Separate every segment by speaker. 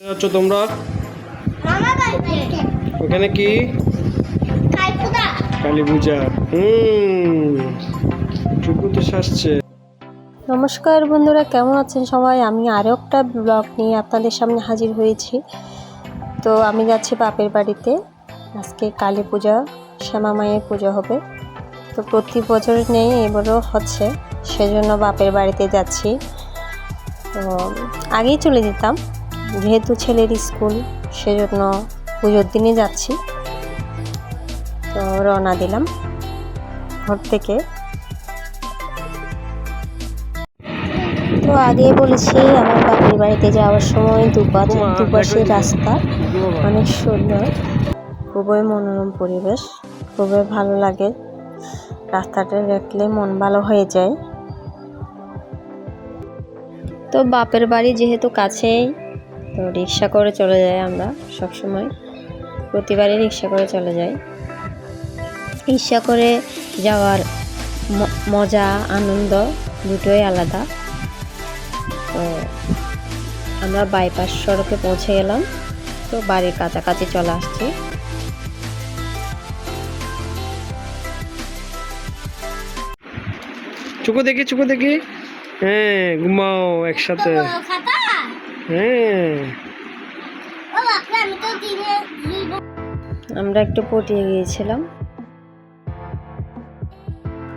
Speaker 1: যাচ্ছ তোমরা? ওখানে কি? কালী পূজা হুম। টুকু তো শাসছে
Speaker 2: নমস্কার বন্ধুরা কেমন আছেন সবাই? আমি আরও একটা ব্লগ নিয়ে আপনাদের সামনে হাজির হয়েছি। তো আমি যাচ্ছি বাপের বাড়িতে। আজকে কালী পূজা শ্যামা মায়ের পুজো হবে। তো প্রতি বছর নেই এবারও হচ্ছে। সেজন্য বাপের বাড়িতে যাচ্ছি। তো আগেই চলে যেতাম। যেহেতু ছেলের স্কুল সেজন্য পুজোর দিনে যাচ্ছি। তো রওনা দিলাম ঘর থেকে। তো আগে বলেছি আমার বাপের বাড়িতে যাওয়ার সময় দুপাশে
Speaker 1: ওমা,
Speaker 2: দুপাশে
Speaker 1: দেখো,
Speaker 2: রাস্তা অনেক সুন্দর। খুবই মনোরম পরিবেশ খুবই ভালো লাগে। রাস্তাটা দেখলে মন ভালো হয়ে যায়। তো বাপের বাড়ি যেহেতু কাছেই তো রিক্সা করে চলে যাই আমরা সব সময় প্রতিবারই রিক্সা করে চলে যাই। রিক্সা করে যাওয়ার ম- মজা আনন্দ দুটোই আলাদা। তো আমরা বাইপাস সড়কে পৌঁছে গেলাম। তো বাড়ির কাছাকাছি চলে আসছি।
Speaker 1: চুকু দেখি চুকু দেখি। হ্যাঁ ঘুমাও একসাথে।
Speaker 2: আমরা একটু পটিয়ে গিয়েছিলাম।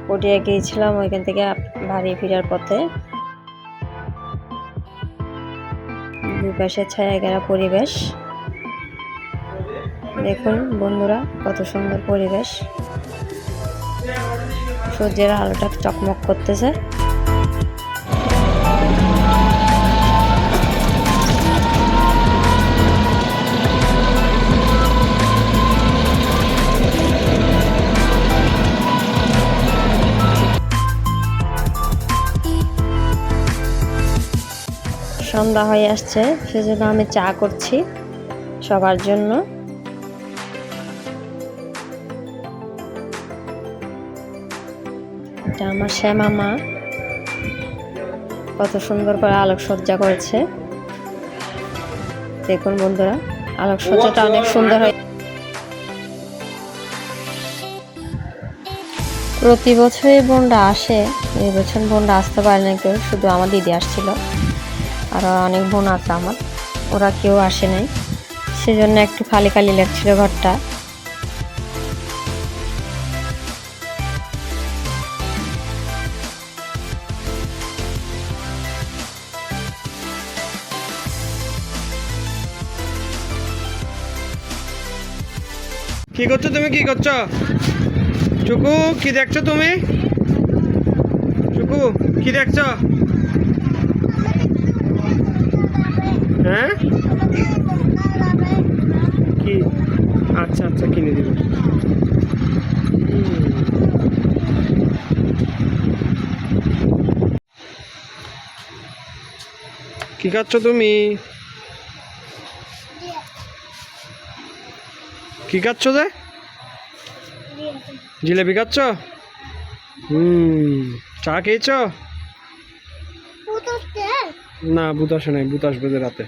Speaker 2: পটিয়ে গিয়েছিলাম ওইখান থেকে বাড়ি ফেরার পথে। দুই পাশে ছায়া ঘেরা পরিবেশ। দেখুন বন্ধুরা, কত সুন্দর পরিবেশ। সূর্যের আলোটা চকমক করতেছে। সন্ধ্যা হয়ে আসছে, সেজন্য আমি চা করছি সবার জন্য। এটা আমার শ্যামা মা। কত সুন্দর করে আলোকসজ্জা করেছে। দেখুন বন্ধুরা, আলোকসজ্জাটা অনেক সুন্দর হয় প্রতি বছরই বোনরা আসে, এই বছর বোনরা আসতে পারে না কেউ, শুধু আমার দিদি আসছিল। আর অনেক বোন আছে আমার। ওরা কেউ আসে নাই। সেজন্য একটু খালি খালি লাগছিল ঘরটা।
Speaker 1: কি করছ তুমি? কি করছ? চুকু, কি দেখছ তুমি? চুকু, কি দেখছ? হ্যাঁ? কি? আচ্ছা আচ্ছা কিনে দিব। কি খাচ্ছ তুমি? কি খাচ্ছ যে? জিলেপি খাচ্ছ? হুম। চা খেয়েছ? না ভূত আসে নাই ভূত আসবে যে রাতে।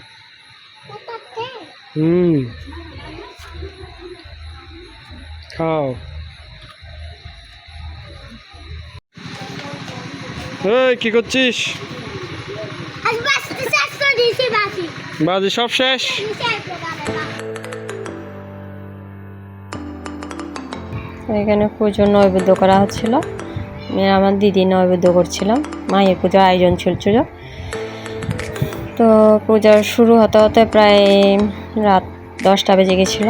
Speaker 1: হুম। খাও। এই কি করছিস? বাজে সব শেষ?
Speaker 2: এখানে পুজোর নৈবেদ্য করা হচ্ছিল। আমি আমার দিদি নৈবেদ্য করছিলাম। মায়ের পুজোর আয়োজন চলছিল। তো পূজার শুরু হতে হতে প্রায় রাত দশটা বেজে গেছিল।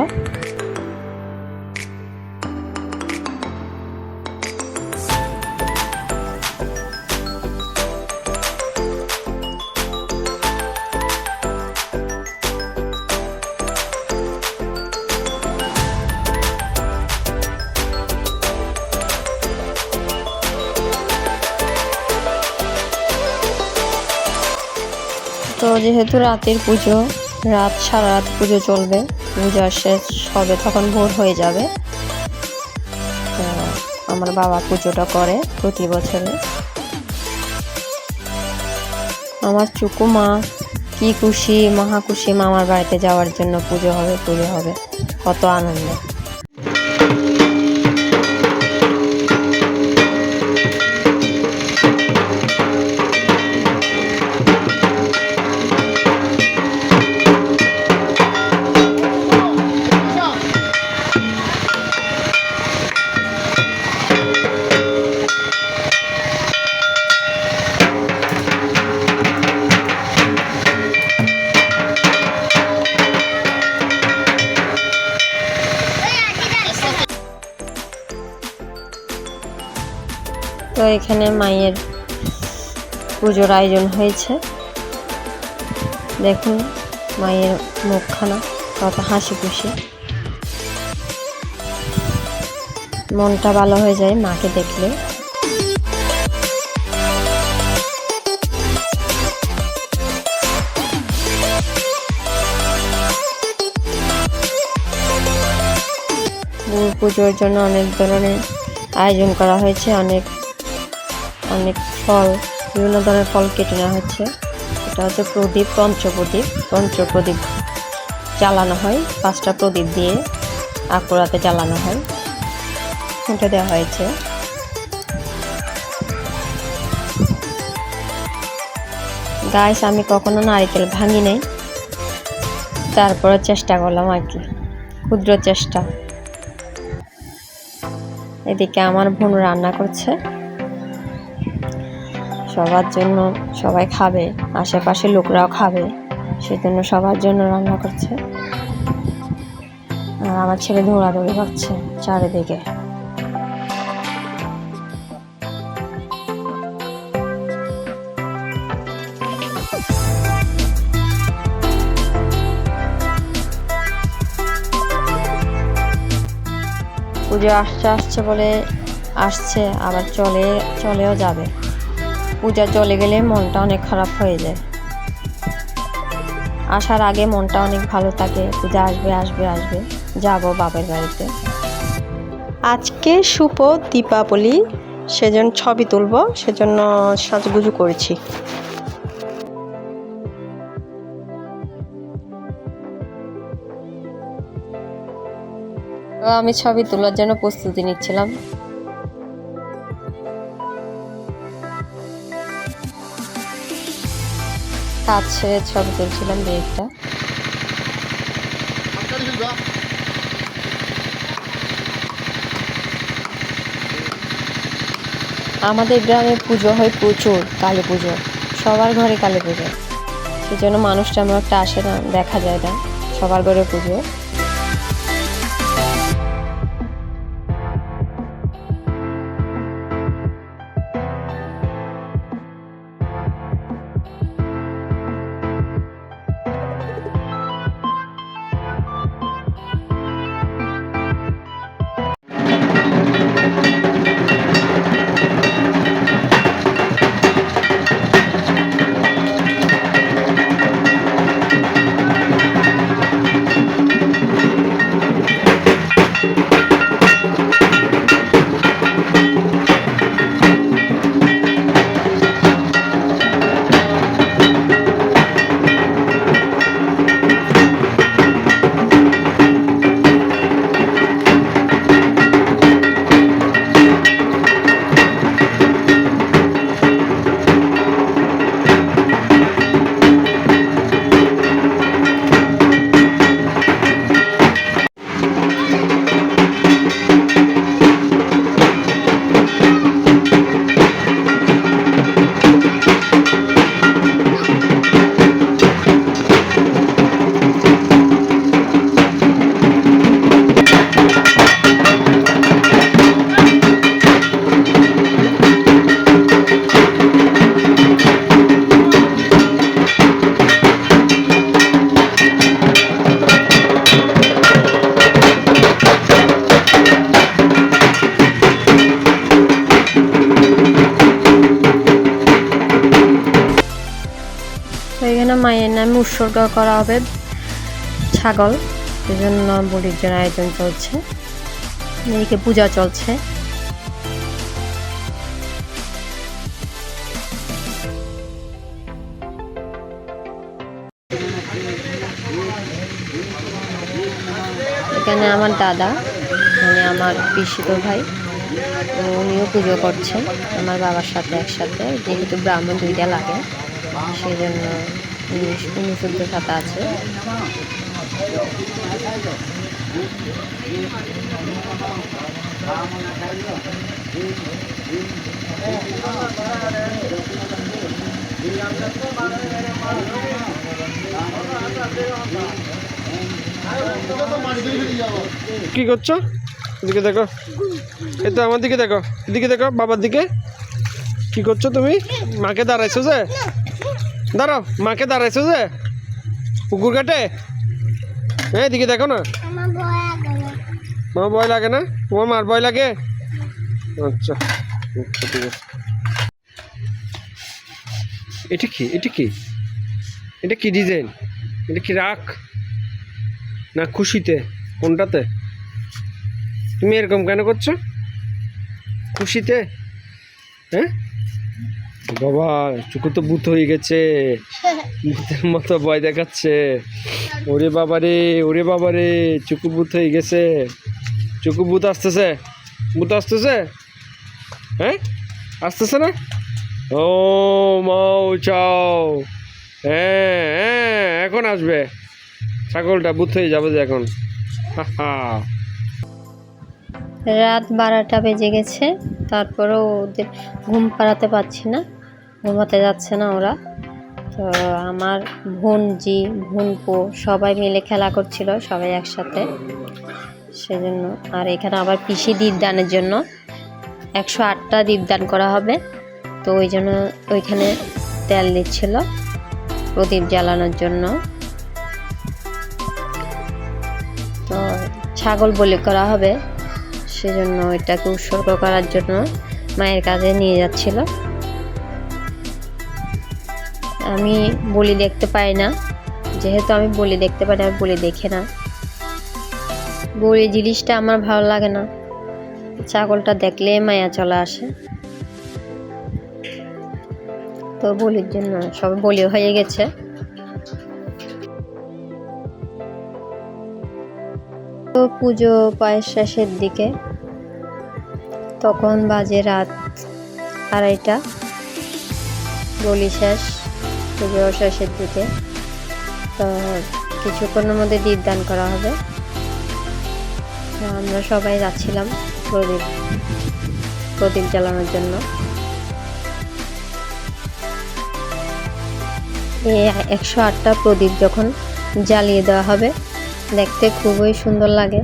Speaker 2: তো যেহেতু রাতের পুজো, রাত, সারা রাত পুজো চলবে, পূজা শেষ হবে তখন ভোর হয়ে যাবে। আমার বাবা পুজোটা করে প্রতি বছরে। আমার চুকু মা, কি খুশি, মহা খুশি মামার বাড়িতে যাওয়ার জন্য পুজো হবে পুজো হবে। কত আনন্দ। এখানে মায়ের পুজোর আয়োজন হয়েছে। দেখুন, মায়ের মুখখানা, কত হাসি খুশি মনটা ভালো হয়ে যায় মাকে দেখলে। পুজোর জন্য অনেক ধরনের আয়োজন করা হয়েছে, অনেক অনেক ফল, বিভিন্ন ধরনের ফল কেটে নেওয়া হচ্ছে। এটা হচ্ছে প্রদীপ, পঞ্চপ্রদীপ। পঞ্চপ্রদীপ জ্বালানো হয়, পাঁচটা প্রদীপ দিয়ে আকুরাতে জ্বালানো হয়। এটা দেওয়া হয়েছে। গাইস আমি কখনো নারিকেল ভাঙি নাই। তারপরে চেষ্টা করলাম আর কি। ক্ষুদ্র চেষ্টা। এদিকে আমার বোন রান্না করছে। সবার জন্য সবাই খাবে আশেপাশে লোকরাও খাবে, সেজন্য সবার জন্য রান্না করছে। আর আমার ছেলে দৌড়াদৌড়ি করছে চারিদিকে। পুজো আসছে আসছে বলে আসছে, আবার চলে, চলেও যাবে। পূজা চলে গেলে মনটা অনেক খারাপ হয়ে যায়। আসার আগে মনটা অনেক ভালো থাকে পূজা আসবে আসবে আসবে যাব বাপের বাড়িতে।
Speaker 3: আজকে শুভ দীপাবলি সেজন্য ছবি তুলবো সেজন্য সাজগুজু করেছি।
Speaker 2: আমি ছবি তোলার জন্য প্রস্তুতি নিচ্ছিলাম। কাজ ছেড়ে ছবি তুলছিলাম দু আমাদের গ্রামে পুজো হয় প্রচুর, কালী পুজো। সবার ঘরে কালী পুজো। সেজন্য মানুষটা তেমন একটা আসে না, দেখা যায় না। সবার ঘরে পুজো। মায়ের নামে উৎসর্গ করা হবে ছাগল। সেজন্য বলির জন্য আয়োজন চলছে। এদিকে পূজা চলছে। এখানে আমার দাদা মানে আমার পিসিত ভাই উনিও পুজো করছেন। আমার বাবার সাথে একসাথে, যেহেতু ব্রাহ্মণ দুইটা লাগে সেই জন্য সাথে আছে।
Speaker 1: কি করছ? এদিকে দেখো। এই তো আমার দিকে দেখো। এদিকে দেখো, বাবার দিকে। কি করছ তুমি? মাকে দাঁড়াইছো যে? দাঁড়াও মাকে দাঁড়াইছো যে? পুকুর কাটে হ্যাঁ এদিকে দেখো না।
Speaker 4: আমার ভয়
Speaker 1: লাগে না। তোমার মার ভয় লাগে? আচ্ছা। ঠিক আছে এটা কি? এটা কি? এটা কি ডিজাইন? এটা কি রাখ না খুশিতে? কোনটাতে? তুমি এরকম কেন করছ? খুশিতে? হ্যাঁ? বাবা, চুকু তো বুথ হয়ে গেছে। ভূতের মতো ভয় দেখাচ্ছে। ওরে বাবা রে, ওরে বাবা রে, চুকু বুথ হয়ে গেছে। চুকু বুথ আসতেছে। বুথ আসতেছে? হ্যাঁ? আসতেছে না? ও মাও চাও। হ্যাঁ হ্যাঁ এখন আসবে। ছাগলটা বুথ হয়ে যাবে যে এখন। হা হা।
Speaker 2: রাত বারোটা বেজে গেছে, তারপরেও ওদের ঘুম পাড়াতে পারছি না, ঘুমাতে যাচ্ছে না ওরা। তো আমার বোনজি বোনপো সবাই মিলে খেলা করছিল, সবাই একসাথে। সেজন্য আর এখানে আবার পিসি দীপদানের জন্য একশো আটটা দীপদান করা হবে। তো ওই জন্য ওইখানে তেল দিচ্ছিল প্রদীপ জ্বালানোর জন্য। তো ছাগল বলি করা হবে। সেজন্য এটাকে উৎসর্গ করার জন্য মায়ের কাজে নিয়ে যাচ্ছিল। আমি বলি দেখতে পাই না। যেহেতু আমি বলি দেখতে পাই না, আমি বলি দেখে না। বলি জিনিসটা আমার ভালো লাগে না। ছাগলটা দেখলে মায়া চলে আসে। তো বলির জন্য সব বলি হয়ে গেছে। তো পুজো পায়ের শেষের দিকে তখন বাজে রাত আড়াইটা। বলি শেষ পুজো শেষের দিকে। তো কিছুক্ষণের মধ্যে দীপদান করা হবে। আমরা সবাই যাচ্ছিলাম প্রদীপ প্রদীপ জ্বালানোর জন্য। এই একশো আটটা প্রদীপ যখন জ্বালিয়ে দেওয়া হবে, দেখতে খুবই সুন্দর লাগে।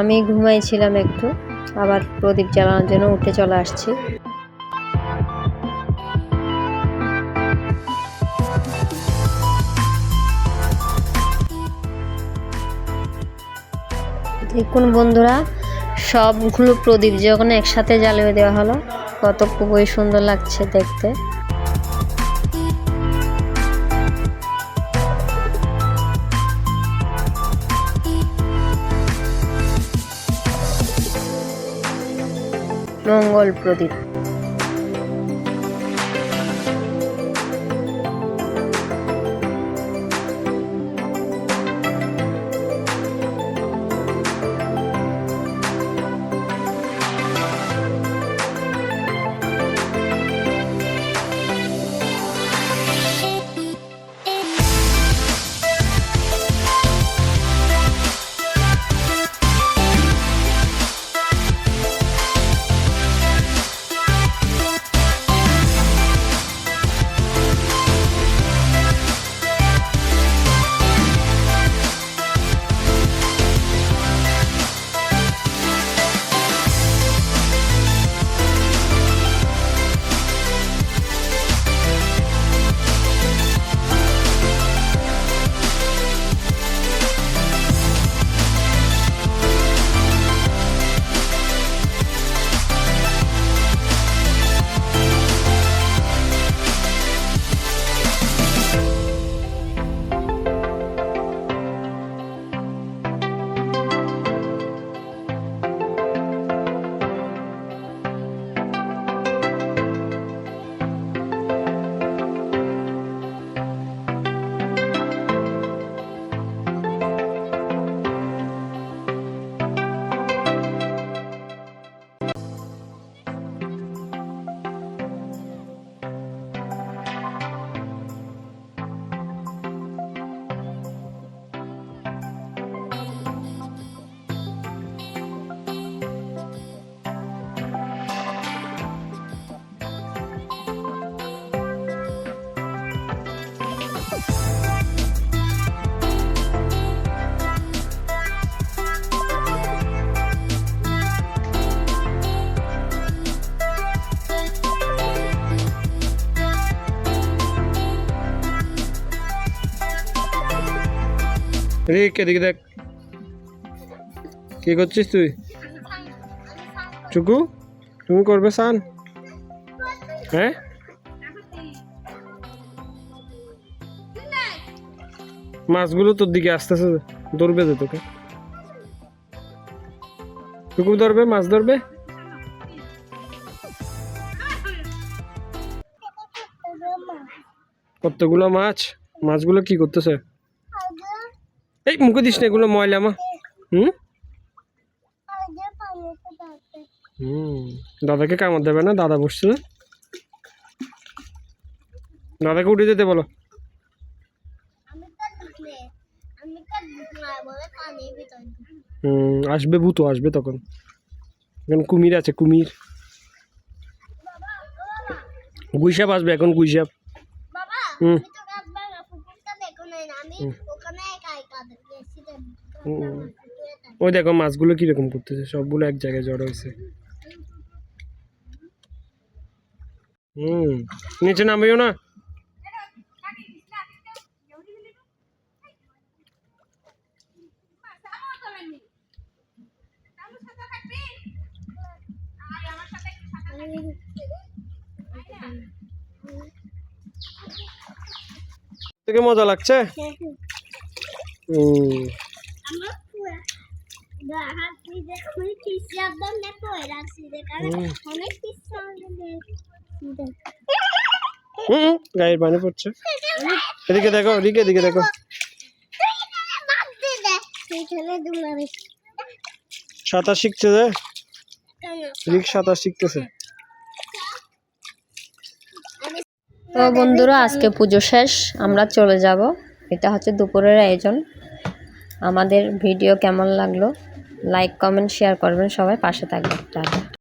Speaker 2: আমি ঘুমাইছিলাম একটু, আবার প্রদীপ জ্বালানোর জন্য উঠে চলে আসছি। দেখুন বন্ধুরা, সবগুলো প্রদীপ যখন একসাথে জ্বালিয়ে দেওয়া হলো, কত খুবই সুন্দর লাগছে দেখতে। মঙ্গল প্রদীপ।
Speaker 1: রিক, এদিকে দেখ। কি করছিস তুই? চুকু, তুমি করবে সান? হ্যাঁ? মাছগুলো তোর দিকে আসতেছে, ধরবে তো তোকে। চুকু ধরবে, মাছ ধরবে? কতগুলো মাছ? মাছগুলো কি করতেছে? এই মুখে দিস না এগুলো ময়লা মা। হুম? হুম দাদাকে কামড় দেবে না দাদা বসছে না দাদাকে উঠে যেতে বলো। হুম আসবে ভূত আসবে তখন। এখন কুমির আছে কুমির। গুইসাপ আসবে এখন গুইসাপ। হুম।
Speaker 4: আমি তো একবার পুকুরটা দেখো নাই না আমি ওখানে একা একা গেছি
Speaker 1: হুম। ওই দেখো মাছগুলো কীরকম করতেছে সবগুলো এক জায়গায় জড়ো হয়েছে। হম নিচে নামিও না থেকে মজা লাগছে হুম
Speaker 4: আমার পুরা হাত দিয়ে দেখো আমি কিসি একদম দেখো এরা সিধে কারণ
Speaker 1: হুম।
Speaker 4: অনেক কিসি আমাদের
Speaker 1: হুম। গায়ের পানি পড়ছে। এদিকে দেখো এদিকে এদিকে দেখো। সাঁতার শিখছে যে? রিক সাঁতার শিখতেছে।
Speaker 2: তো বন্ধুরা আজকে পুজো শেষ আমরা চলে যাব। এটা হচ্ছে দুপুরের আয়োজন। আমাদের ভিডিও কেমন লাগল লাইক কমেন্ট শেয়ার করবেন সবাই পাশে থাকবেন। টাটা।